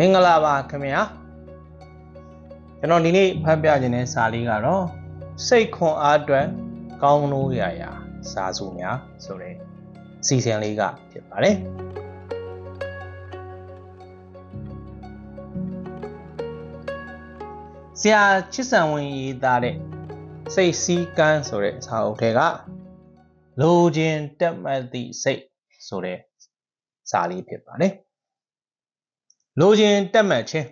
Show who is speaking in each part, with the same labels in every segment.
Speaker 1: မင်္ဂလာပါခင်ဗျာကျွန်တော်ဒီနေ့ဖတ်ပြခြင်းတဲ့စာလေးကတော့စိတ်ခွန်အားအတွက်ကောင်းလို့ရရာစာစုများဆိုတဲ့စီစဉ်လေးကဖြစ်ပါတယ်ဆရာချစ်စံဝင်ရေးသားတဲ့စိတ်စည်းကမ်းဆိုတဲ့စာအုပ်ထဲကလိုခြင်းတက်မှတ်သည့်စိတ်ဆိုတဲ့စာလေးဖြစ်ပါတယ် လိုခြင်းတက်မှတ်ခြင်း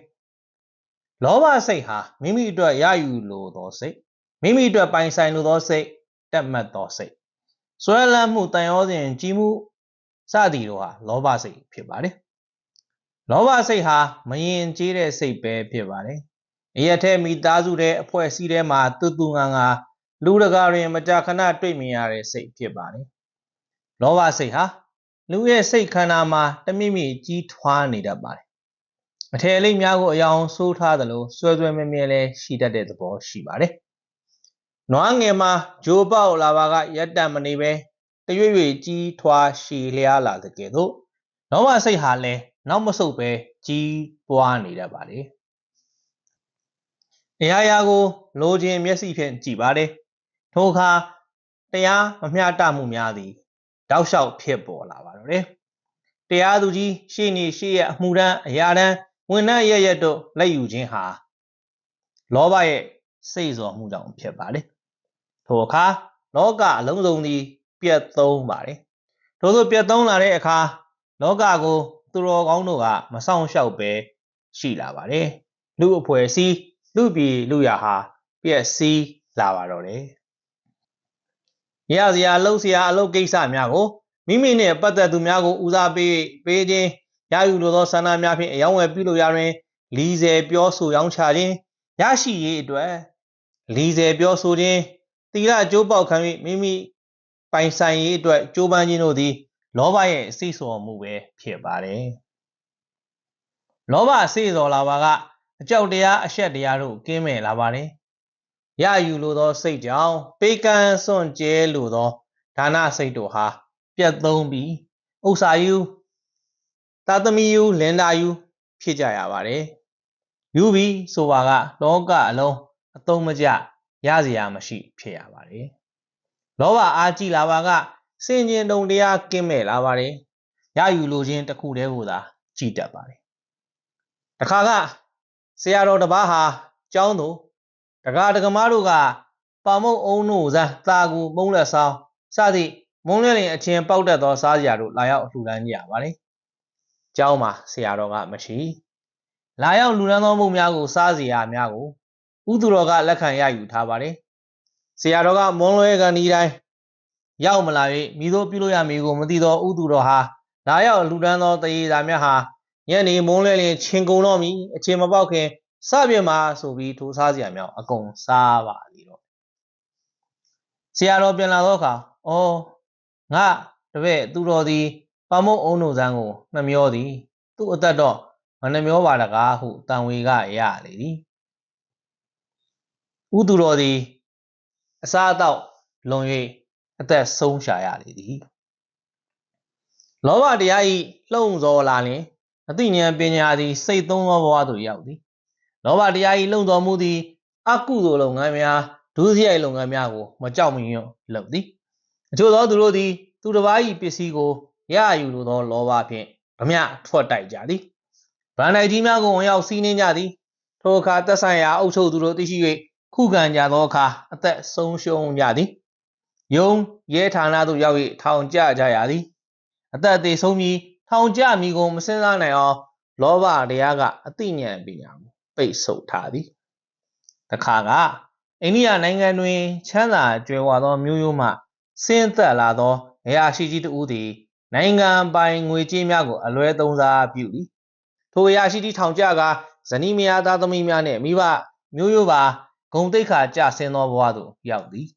Speaker 1: လောဘစိတ်ဟာမိမိအတွက်ရယူလိုသောစိတ်မိမိအတွက်ပိုင်ဆိုင်လိုသောစိတ်တက်မှတ်သောစိတ်ဆွဲလန်းမှုတန်ရောစဉ်ကြီးမှုစသည်တို့ဟာလောဘစိတ်ဖြစ်ပါတယ်လောဘစိတ်ဟာမရင်ကျေးတဲ့စိတ်ပဲဖြစ်ပါတယ်အရက်ထဲမိသားစုတဲ့အဖွဲ့အစည်းထဲမှာတူတူငါငါလူတကာတွင်မကြာခဏတွေ့မြင်ရတဲ့စိတ်ဖြစ်ပါတယ်လောဘစိတ်ဟာလူရဲ့စိတ်ခန္ဓာမှာတမိမိကြီးထွားနေတတ်ပါတယ်။ အထည်အလိပ်များကိုအယောင်ဆိုးထားသလိုဆွဲဆွဲမြဲမြဲလည်းရှိတတ်တဲ့သဘောရှိပါတယ်။နွားငယ်မှာဂျိုးပေါက်လာပါကရက်တံမနေပဲတရွေ့ရွေ့ကြီးထွားရှည်လျားလာတဲ့ကဲ့သို့လောဘစိတ်ဟာလည်းနောက်မဆုတ်ပဲကြီးပွားနေတတ်ပါတယ်။တရားရာကိုလိုခြင်းမျက်စိဖြင့်ကြည်ပါတယ်။ထိုအခါတရားမမျှတမှုများသည်တောက်လျှောက်ဖြစ်ပေါ်လာပါတော့တယ်။တရားသူကြီးရှေ့နေရှေ့ရဲ့အမှုရန်အရာရန် ဝန်ထမ်းရရတို့လက်ယူခြင်းဟာလောဘရဲ့စိတ်စော်မှုကြောင့်ဖြစ်ပါတယ်။ထိုအခါလောကအလုံးစုံသည်ပြတ်သုံးပါတယ်။ထို့သောပြတ်သုံးလာတဲ့အခါလောကကိုသူတော်ကောင်းတို့ကမဆောင်လျှောက်ပဲရှိလာပါတယ်။လူအဖွဲ့အစည်းလူပြည်လူရဟာပြည့်စည်လာပါတော့တယ်။ရစရာလှုပ်စရာအလုပ်ကိစ္စများကိုမိမိနှင့်ပတ်သက်သူများကိုဦးစားပေးပေးခြင်း ရယူလိုသောဆန္ဒများဖြင့်အယောင်းဝယ်ပြုလုပ်ရာတွင်လီဆယ်ပြောဆိုရောင်းချခြင်းရရှိရေးအတွက်လီဆယ်ပြောဆိုခြင်းတိရအကျိုးပေါက်ခံ၍မိမိပိုင်ဆိုင်ရေးအတွက်ကြိုးပမ်းခြင်းတို့သည် လောဘရဲ့စိတ်ဆော်မှုပဲဖြစ်ပါတယ်လောဘစိတ်ဆော်လာပါကအကြောက်တရားအရှက်တရားတို့ကင်းမဲ့လာပါတယ်ရယူလိုသောစိတ်ကြောင့်ပေကံစွန့်ကျဲလိုသောဒါနစိတ်တို့ဟာပြတ်သုံးပြီးဥစ္စာယူ သာသမီယူလင်တာယူဖြစ်ကြရပါတယ်ယူပြီးဆိုပါက လောကအလုံးအသုံးမကျရစရာမရှိဖြစ်ရပါတယ်လောဘအားကြည့်လာပါကစင်ကျင်တုံတရားကင်းမဲ့လာပါတယ်ရယူလိုခြင်းတစ်ခုတည်းကိုသာကြည်တတ်ပါတယ်တခါကဆရာတော်တစ်ပါးဟာကျောင်းသူတကားတကမားတို့ကပါမုတ်အုံတို့ဇာတာကူမုံလက်ဆောင်စသည့်မုံလက်လင်အချင်းပေါက်တက်သောစားစရာတို့လာရောက်လှူဒန်းကြရပါတယ်။ ကျောင်းမှာဆရာတော်ကမရှိ။လာရောက်လှူဒန်းသောမုံများကိုစားစရာများကိုဥသူတော်ကလက်ခံရယူထားပါတယ်။ဆရာတော်ကမွန်လွဲကန်ဒီတိုင်းရောက်မလာ၍မိတို့ပြုလို့ရမည်ကိုမသိသောဥသူတော်ဟာလာရောက်လှူဒန်းသောတရေသာများဟာညနေမုံလဲလင်ချင်းကုန်တော့မီအချင်းမပေါက်ခင်စပြမှာဆိုပြီးထိုးစားစရာမြောက်အကုန်စားပါလေတော့ဆရာတော်ပြန်လာတော့ခါဩငါတပည့်သူတော်သည် ပမုတ်အုံးတို့ဇန်းကိုနှမျောသည်သူ့အသက်တော့မနှမျောပါတကားဟုတန်ဝေကရလေသည်ဥသူတော်သည်အစားအသောက်လွန်၍အသက်ဆုံးရှာရလေသည်လောဘတရားဤလှုံ့ဆော်လာလျင်အသိဉာဏ်ပညာသည်စိတ်သုံးသောဘဝသို့ရောက်သည်လောဘတရားဤလုံတော်မူသည်အကုသိုလ်လုပ်ငန်းများဒုစရိုက်လုပ်ငန်းများကို မကြောက်မရွံ့လုပ်သည်အချို့သောသူတို့သည် သူတစ်ပါး၏ပစ္စည်းကို ရယူလိုသောလောဘဖြင့်ဗမြထွက်တိုက်ကြသည်ဗန္ဒိုက်ကြီးများကိုဝင်ရောက်စီးနှင်းကြသည်ထိုအခါသက်ဆိုင်ရာအုပ်ချုပ်သူတို့သိရှိ၍ခုခံကြသောအခါအသက်ဆုံးရှုံးကြသည်ယုံရဲဌာနသို့ရောက်၍ထောင်ကျကြရသည်အသက်သေးဆုံးပြီးထောင်ကျမိကိုမစင်စားနိုင်အောင်လောဘတရားကအသိဉာဏ်ပညာကိုပိတ်ဆို့ထားသည်တခါကအိန္ဒိယနိုင်ငံတွင် ချမ်းသာကြွယ်ဝသောမျိုးရိုးမှဆင်းသက်လာသောအရာရှိကြီးတဦးသည် နိုင်ငံပိုင်ငွေကြေးများကိုအလွဲသုံးစားပြုသည်ထိုအရာရှိကြီးထောင်ကျကဇနီးမယားသားသမီးများနှင့်မိဘမျိုးရိုးပါဂုံတိတ်ခါကြဆင်းသောဘဝသို့ရောက်သည်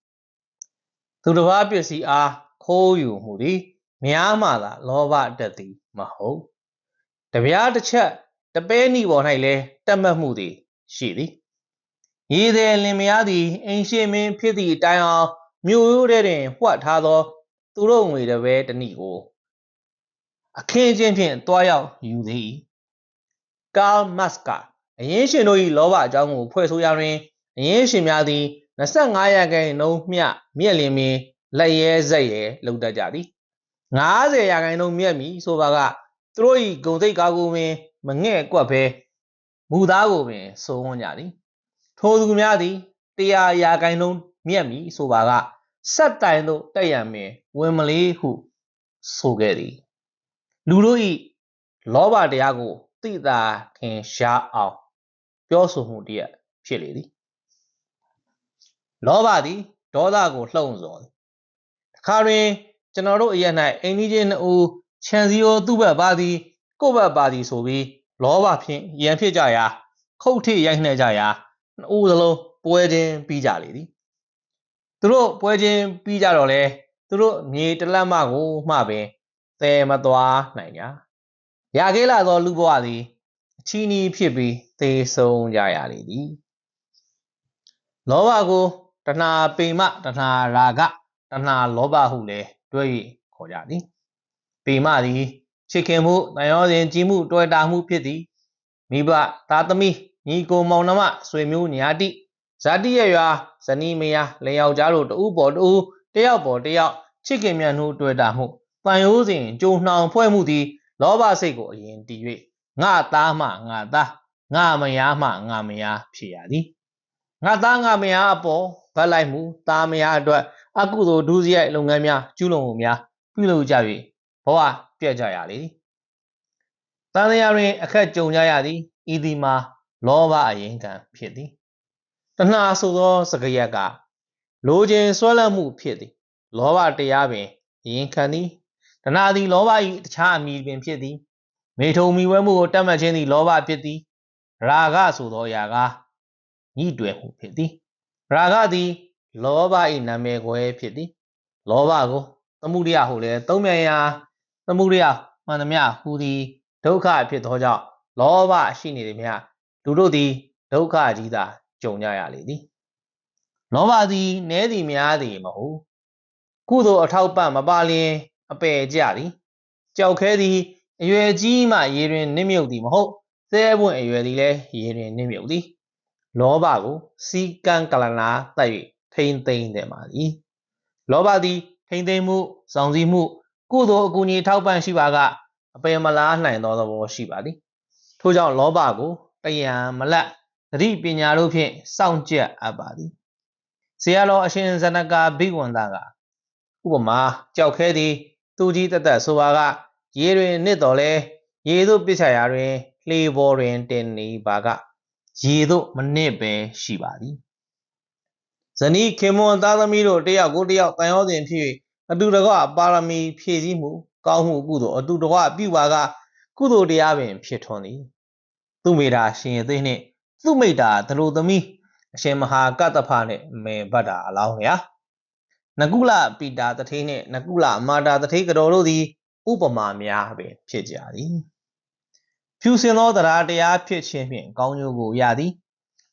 Speaker 1: သူတစ်ပါးပစ္စည်းအားခိုးယူမှုသည်များမှသာလောဘတက်သည်မဟုတ်တပြားတစ်ချက်တပဲနီပေါ်၌လည်းတက်မှတ်မှုသည်ရှိသည်ရည်သည်လင်မယားသည်အိမ်ရှိမင်းဖြစ်သည့်အတိုင်းအောင်မြို့ရိုးထဲတွင်ဝှက်ထားသော သူတို့ငွေတပဲတနည်းကို အခင်းချင်းဖြင့်တွားရောက်ယူသည်ကာမတ်စ်ကအရင်းရှင်တို့၏လောဘအကြောင်းကိုဖွဲ့ဆိုရာတွင်အရင်းရှင်များသည်25ရာခိုင်နှုန်းမျှမြက်လင်မင်းလက်ရဲဇက်ရဲလုပ်တတ်ကြသည်90ရာခိုင်နှုန်းမြက်မီဆိုပါကသူတို့၏ဂုံသိက္ခာကိုပင်မငဲ့ကွက်ဘဲမူသားကိုပင်စိုးဝန်းကြသည်ထိုသူများသည်တရားရာခိုင်နှုန်းမြက်မီဆိုပါကစက်တိုင်သို့တက်ရန်ပင်ဝင်မလေးဟုဆိုခဲ့သည် လူတို့၏လောဘတရားကိုသိသာခင်ရှားအောင် ပြောဆိုမှုတည်းဖြစ်လေသည်လောဘသည်ဒေါသကိုလှုံ့ဆော်သည်တခါတွင်ကျွန်တော်တို့အရက်၌အိမ်ကြီးချင်းနှစ်ဦးခြံစည်းရိုးသူ့ဘက်ပါသည်ကိုယ့်ဘက်ပါသည်ဆိုပြီးလောဘဖြင့်ရန်ဖြစ်ကြရာခုတ်ထိရိုက်နှက်ကြရာနှစ်ဦးစလုံးပွဲချင်းပြီးကြလေသည်သူတို့ပွဲချင်းပြီးကြတော့လေသူတို့မြေတလက်မကိုမှပင် သဲမသွားနိုင်ကြရာခဲလာသောလူဘဝသည်အချီးနီးဖြစ်ပြီးသေဆုံးကြရလေသည်လောဘကိုတဏှာပိမတဏှာရာဂတဏှာလောဘဟုလည်းတွဲ၍ခေါ်ကြသည်ပိမသည်ချစ်ခင်မှုတန်ရောစဉ်ကြည်မှုတွေ့တာမှုဖြစ်သည်မိဘသားသမီးညီကိုမောင်နှမဆွေမျိုးညာတိဇာတိရရွာဇနီးမယားလင်ယောက်ျားတို့တဦးပေါ်တဦးတယောက်ပေါ်တယောက်ချစ်ခင်မြတ်နှုတွေ့တာမှု တန်ရိုးစဉ်ကြုံနှောင်ဖွဲ့မှုသည်လောဘစိတ်ကိုအရင်တည်၍ငါသားမှငါသားငါမယားမှငါမယားဖြစ်ရသည်ငါသားငါမယားအပေါ်ဗတ်လိုက်မှုသားမယားအတွက်အကုသိုလ်ဒုစရိုက်လုပ်ငန်းများကျူးလွန်မှုများပြုလုပ်ကြ၍ဘဝပြတ်ကြရလေသည်တန်တရားတွင်အခက်ကြုံကြရသည်ဤသည်မှာလောဘအရင်ကံဖြစ်သည်တဏှာဆိုသောစကားရက်ကလိုခြင်းဆွဲလန့်မှုဖြစ်သည် လောဘတရားပင်ရင်ခံသည် တဏှာသည်လောဘ၏တခြားအမည်ပင်ဖြစ်သည်မေထုံမိဝဲမှုကိုတတ်မှတ်ခြင်းသည်လောဘဖြစ်သည်ရာဂဆိုသောအရာကညှိတွယ်မှုဖြစ်သည်ရာဂသည် လောဘ၏နာမည်ခွဲဖြစ်သည် လောဘကိုသမှုရိယဟုလည်းသုံးမြန်ရာသမှုရိယမှန်သမျှဟူသည်ဒုက္ခဖြစ်သောကြောင့်လောဘရှိနေသည်များလူတို့သည်ဒုက္ခကြီးသာကြုံကြရလေသည်လောဘသည်နည်းသည်များသည်မဟုတ်ကုသိုလ်အထောက်ပံ့မပါလျင် အပယ်ကြသည်ကြောက်ခဲသည်အရွယ်ကြီးမှရေတွင်နစ်မြုပ်သည်မဟုတ်သဲပွင့်အရွယ်သည်လည်းရေတွင်နစ်မြုပ်သည်လောဘကိုစီကံကလနာတိုက်၍ထိမ့်သိမ့်တယ်ပါသည်လောဘသည်ထိမ့်သိမ့်မှုစောင့်စည်းမှု ကုသိုလ်အကူအညီထောက်ပံ့ရှိပါကအပယ်မလားနိုင်သောသဘောရှိပါသည်ထို့ကြောင့်လောဘကိုတယံမလတ်သတိပညာတို့ဖြင့်စောင့်ကြပ်အပ်ပါသည်ဆရာတော်အရှင်ဇနကာဘိဝန္တာကဥပမာကြောက်ခဲသည် သူကြီးတသက်ဆိုပါကရေတွင်နစ်တော်လဲရေတို့ပစ်ချရာတွင်လှေပေါ်တွင်တင်နေပါကရေတို့မနစ်ပဲရှိပါသည်ဇနီးခင်မွန်သားသမီးတို့တယောက်ကိုတယောက်တန်ရောစဉ်ဖြစ်၍အတူတကွပါရမီဖြည့်စည်းမှုကောင်းမှုကုသိုလ်အတူတကွပြုပါကကုသိုလ်တရားပင် ဖြစ်ထွန်းသည်သူမေတာရှင်ရသိနှင့်သူမိတာဒလိုသမီးအရှင်မဟာကတ္တဖနှင့်မေဘတ်တာအလောင်းလျာ နကုလပီတာတထေးနှင့်နကုလမာတာတထေးကတော်တို့သည်ဥပမာများပင်ဖြစ်ကြသည်ဖြူစင်သောတရားတရားဖြစ်ခြင်းဖြင့်ကောင်းကျိုးကိုရသည်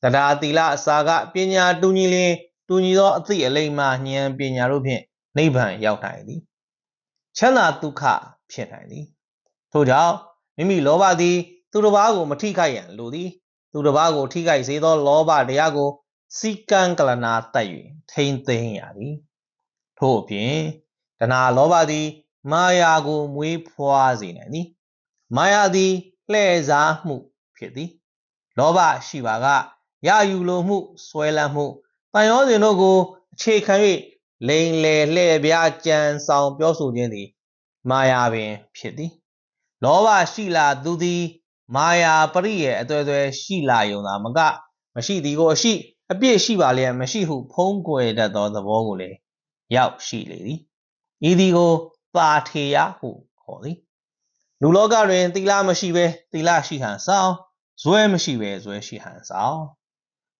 Speaker 1: တရားသီလအစာကပညာတူညီလျင်တူညီသောအသည့်အလိမ္မာဉာဏ်ပညာတို့ဖြင့်နိဗ္ဗာန်ရောက်နိုင်သည်ချမ်းသာဒုက္ခဖြစ်နိုင်သည်ထို့ကြောင့်မိမိလောဘသည် သူတစ်ပါးကိုမထိခိုက်ရန်လိုသည်သူတစ်ပါးကိုထိခိုက်စေသောလောဘတရားကိုစီကံကလနာတက်၍ထိမ့်သိမ်းရသည် ထို့အပြင်တဏှာလောဘသည် မာယာကိုမွေးဖွားစေနိုင်သည်မာယာသည်လှည့်စားမှုဖြစ်သည် လောဘရှိပါကရယူလိုမှုဆွဲလန်းမှုတန်ရောစဉ်တို့ကိုအခြေခံ၍လိန်လေလှည့်ပြားကြံဆောင်ပြောဆိုခြင်းသည် မာယာပင်ဖြစ်သည် လောဘရှိလာသူသည် မာယာပရိယေအသွဲသွဲရှိလာယုံသာမက မရှိသည်ကိုအရှိအပြည့်ရှိပါလျက်မရှိဟုဖုံးကွယ်တတ်သောသဘောကိုလည်း ရောက်ရှိလေသည်ဤသည်ကိုပါထေယဟုခေါ်သည်လူလောကတွင်သီလမရှိဘဲသီလရှိဟန်ဆောင်ဇွဲမရှိဘဲဇွဲရှိဟန်ဆောင်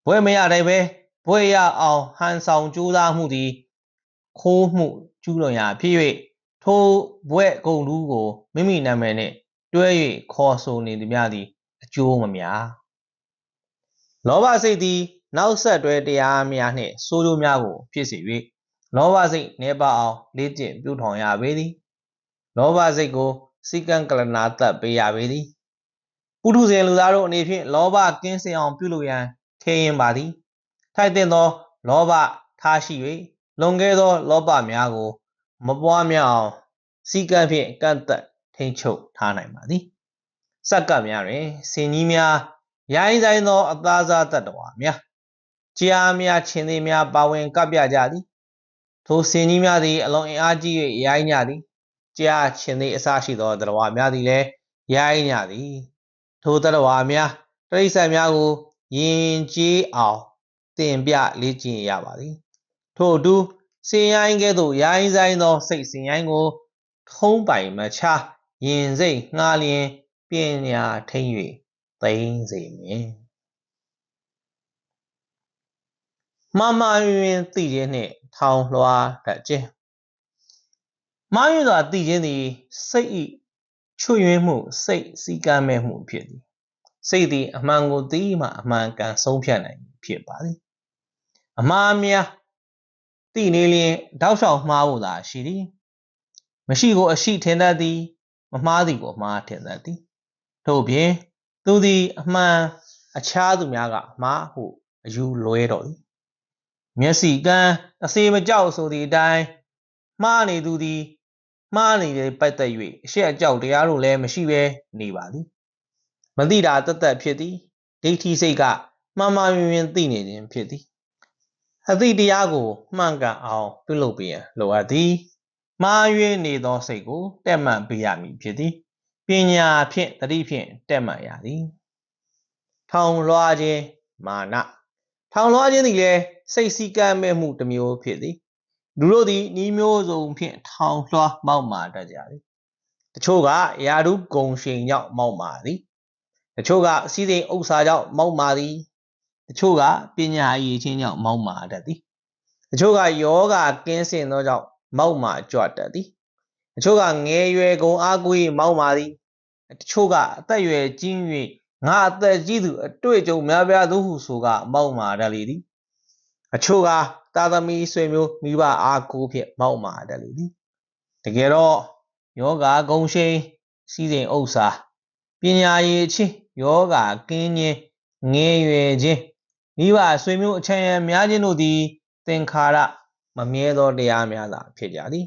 Speaker 1: ဘွဲမရတဲ့ပဲဘွဲရအောင်ဟန်ဆောင်ကြိုးစားမှုသည်ခိုးမှုကျူးလွန်ရာဖြစ်၍ထိုဘွဲဂုံတူးကိုမိမိနာမည်နှင့်တွဲ၍ခေါ်ဆိုနေသည်များသည်အကျိုးမများလောဘစိတ်သည် နောက်ဆက်တွဲတရားများနှင့်ဆိုးကျိုးများကို ဖြစ်စေ၍ လောဘစိတ်နှဲပါအောင်လေ့ကျင့်ပြုထောင်ရပေသည်လောဘစိတ်ကိုစိကံကလနာတတ်ပေးရပေသည်ပပုထုဇဉ်လူသားတို့အနေဖြင့်လောဘကင်းစင်အောင်ပြုလုပ်ရန်ခဲရင်ပါသည်ထိုက်တဲ့သောလောဘထားရှိ၍လွန်ခဲ့သောလောဘများကို မပွားများအောင်စီကံဖြင့်ကန့်သက်ထိန်ချုပ်ထားနိုင်ပါသည်စက္ကပ်များတွင်စင်ကြီးများရိုင်းဆိုင်သောအသားစားတတ္တဝါများကြားများချင်းသေးများပါဝင်ကပ်ပြကြသည် ထိုစင်ကြီးများသည်အလွန်အင်အားကြီး၍ရိုင်းကြသည်ကြားချင်းသေးအစရှိသောတတ္တဝါများသည်လည်းရိုင်းကြသည်ထိုတတ္တဝါများတရိษံများကိုယင်ကြေးအောင်တင်ပြလေ့ကျင့်ရပါသည်ထို့အတူစင်ရိုင်းကဲ့သို့ရိုင်းဆိုင်သောစိတ်စင်ရိုင်းကိုထုံးပိုင်မချယင်စိတ်ငှားလျင်ပညာထိမ့်၍သိမ့်စေမည်မမယွင်သိခြင်းနှင့် ထောင်လွှားတတ်ခြင်းမာယွင်စွာသိခြင်းသည်စိတ်ဤချွတ်ယွင်းမှုစိတ်စည်းကမ်းမဲ့မှုဖြစ်သည်စိတ်သည်အမှန်ကိုသိမှအမှန်ကန်ဆုံးဖြတ်နိုင်ဖြစ်ပါသည်အမှားများသိနေလျင်တောက်လျှောက်မှားဖို့သာရှိသည်မရှိကိုအရှိထင်တတ်သည်မမှားသည်ကိုမှားထင်တတ်သည်ထို့ပြင်သူသည်အမှန်အခြားသူများကအမှားဟုအယူလွဲတော်သည် မျက်စိကန်းအစေမကြောက်ဆိုသည့်အတိုင်းမှားနေသူသည်မှားနေတဲ့ပတ်သက်၍အရှက်အကြောက်တရားတို့လည်းမရှိဘဲနေပါသည်မသိတာတသက်ဖြစ်သည်ဒိဋ္ဌိစိတ်ကမှန်မှန်ယွင်ယွင်သိနေခြင်းဖြစ်သည်အသည့်တရားကိုမှန်ကန်အောင်ပြုလုပ်ပေးရန်လိုအပ်သည်မှားယွင်းနေသောစိတ်ကိုတက်မှန်ပေးရမည်ဖြစ်သည်ပညာဖြင့်တတိဖြင့်တက်မှန်ရသည်ထောင်လွှားခြင်းမာန ထောင်လွှားခြင်းသည်လည်းစိတ်စည်းကမ်းမဲ့မှုတစ်မျိုးဖြစ်သည်လူတို့သည်ဤမျိုးစုံဖြင့်ထောင်လွှားမောက်မာတတ်ကြသည်တချို့ကယာရုဂုံရှိန်ကြောင့်မောက်မာသည်တချို့ကစီးစိမ်ဥစ္စာကြောင့်မောက်မာသည်တချို့ကပညာအရေးချင်းကြောင့်မောက်မာတတ်သည်တချို့ကယောဂကင်းစင်သောကြောင့်မောက်မာကြွတတ်သည်တချို့ကငယ်ရွယ်ကုန်အားကိုးမောက်မာသည်တချို့ကအသက်ရွယ်ကြီး၍ ငါအသက်ကြီးသူအတွေ့အကြုံများပြားသူဟုဆိုကမောက်မာတတ်လေသည်အချို့ကသာသမီဆွေမျိုးမိဘအားကိုးဖြင့်မောက်မာတတ်လေသည်တကယ်တော့ယောဂဂုံရှိန်စီးစိမ်ဥစ္စာပညာရည်ချင်းယောဂကင်းခြင်းငယ်ရွယ်ခြင်းမိဘဆွေမျိုးအချမ်းရံများခြင်းတို့သည်သင်္ခါရမမြဲသောတရားများသာဖြစ်ကြသည်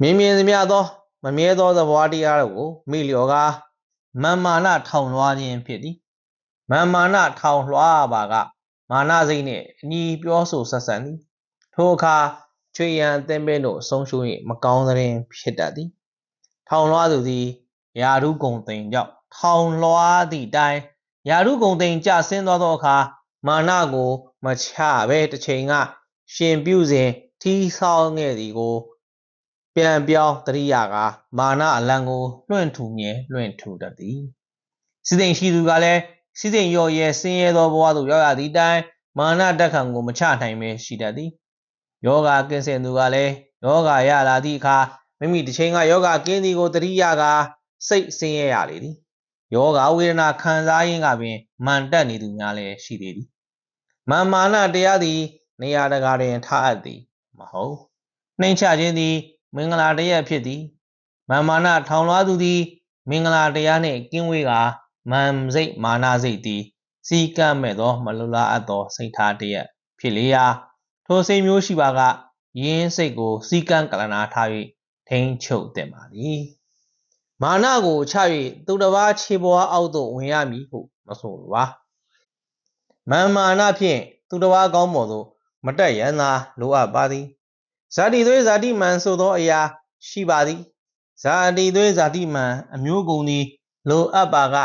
Speaker 1: မြင်မြင်သမျှသော မမြဲသောသဘောတရားတို့ကိုမိလျော်ကား မာမာနထောင်လွှားခြင်းဖြစ်သည်မာမာနထောင်လွှားပါကမာနစိတ်နှင့်အညီပြောဆိုဆက်ဆံသည်ထိုအခါချွေရန်သင်ပင်တို့ဆုံးရှုံး၍မကောင်းတဲ့ဖြစ်တတ်သည်ထောင်လွှားသူသည်ယာရုဂုံသိမ်ကြောင့်ထောင်လွှားသည့်တိုင်ယာရုဂုံသိမ်ကြဆင်းသွားသောအခါမာနကို မချဘဲတစ်ချိန်က ရှင်ပြုစဉ်ထီးဆောင်ခဲ့သည်ကို ပြန်ပြောင်းတရိယာကမာနအလံကိုလွှင့်ထူမြဲလွှင့်ထူတတ်သည်စီစဉ်ရှိသူကလည်းစီစဉ်ရော်ရဲဆင်းရဲသောဘဝသို့ရောက်ရသည့်တိုင်မာနတက်ခံကိုမချနိုင်ပဲရှိတတ်သည်ယောဂကင်းစင်သူကလည်းယောဂရလာသည့်အခါမိမိတစ်ချိန်ကယောဂကင်းသည်ကိုတရိယာကစိတ်ဆင်းရဲရလေသည်ယောဂဝေဒနာခံစားရင်းကပင်မန်တက်နေသူများလည်းရှိသေးသည်မာမာနတရားသည် နေရာတကာတွင်ထားအပ်သည် မဟုတ်နှိမ့်ချခြင်းသည် မင်္ဂလာတရားဖြစ်သည်မာမာနထောင်လွှားသူသည် မင်္ဂလာတရားနှင့်ကင်းဝေးကာမန်စိတ်မာနစိတ်သည်စီကံ့မဲ့သော မလူလားအပ်သောစိတ်ထားတရားဖြစ်လေရာထိုစိတ်မျိုးရှိပါကယင်းစိတ်ကို စီကံကလနာထား၍ထိန်ချုပ်တင်ပါသည်မာနကိုချ၍သူတစ်ပါးခြေပေါ်အောက်သို့ဝင်ရမည်ဟုမဆိုလိုပါမာမာနဖြင့်သူတစ်ပါးကောင်းပေါ်သို့မတက်ရန်သာလိုအပ်ပါသည် ဇာတိသွေးဇာတိမန်ဆိုသောအရာ ရှိပါသည်ဇာတိသွေးဇာတိမန်အမျိုးကုန်သည်လိုအပ်ပါက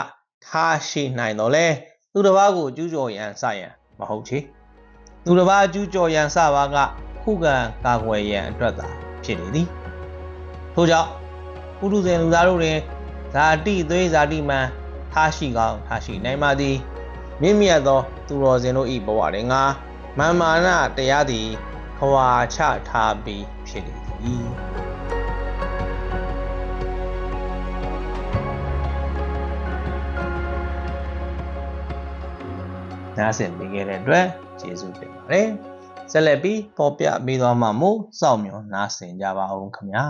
Speaker 1: ထားရှိနိုင်တော်လဲသူတစ်ပါးကိုကျူးကျော်ရန်စရန်မဟုတ်ချေသူတစ်ပါးကျူးကျော်ရန်စပါကခုခံကာကွယ်ရန်အတွက်သာဖြစ်နေသည်ထို့ကြောင့်ပုရုဇဉ်လူသားတို့တွင်ဇာတိသွေးဇာတိမန်ထားရှိကောင်းထားရှိနိုင်ပါသည်မြင့်မြတ်သော သူတော်စင်တို့၏ဘဝတွင်ငါမာမာနတရားသည် ခွာချထားပြီးဖြစ်လေသည်နားဆင်ပေးခဲ့တဲ့အတွက်ကျေးဇူးတင်ပါတယ်ဆက်လက်ပြီးပေါ်ပြပေးသွားမှာမို့စောင့်မျှော်နားဆင်ကြပါဦးခင်ဗျာ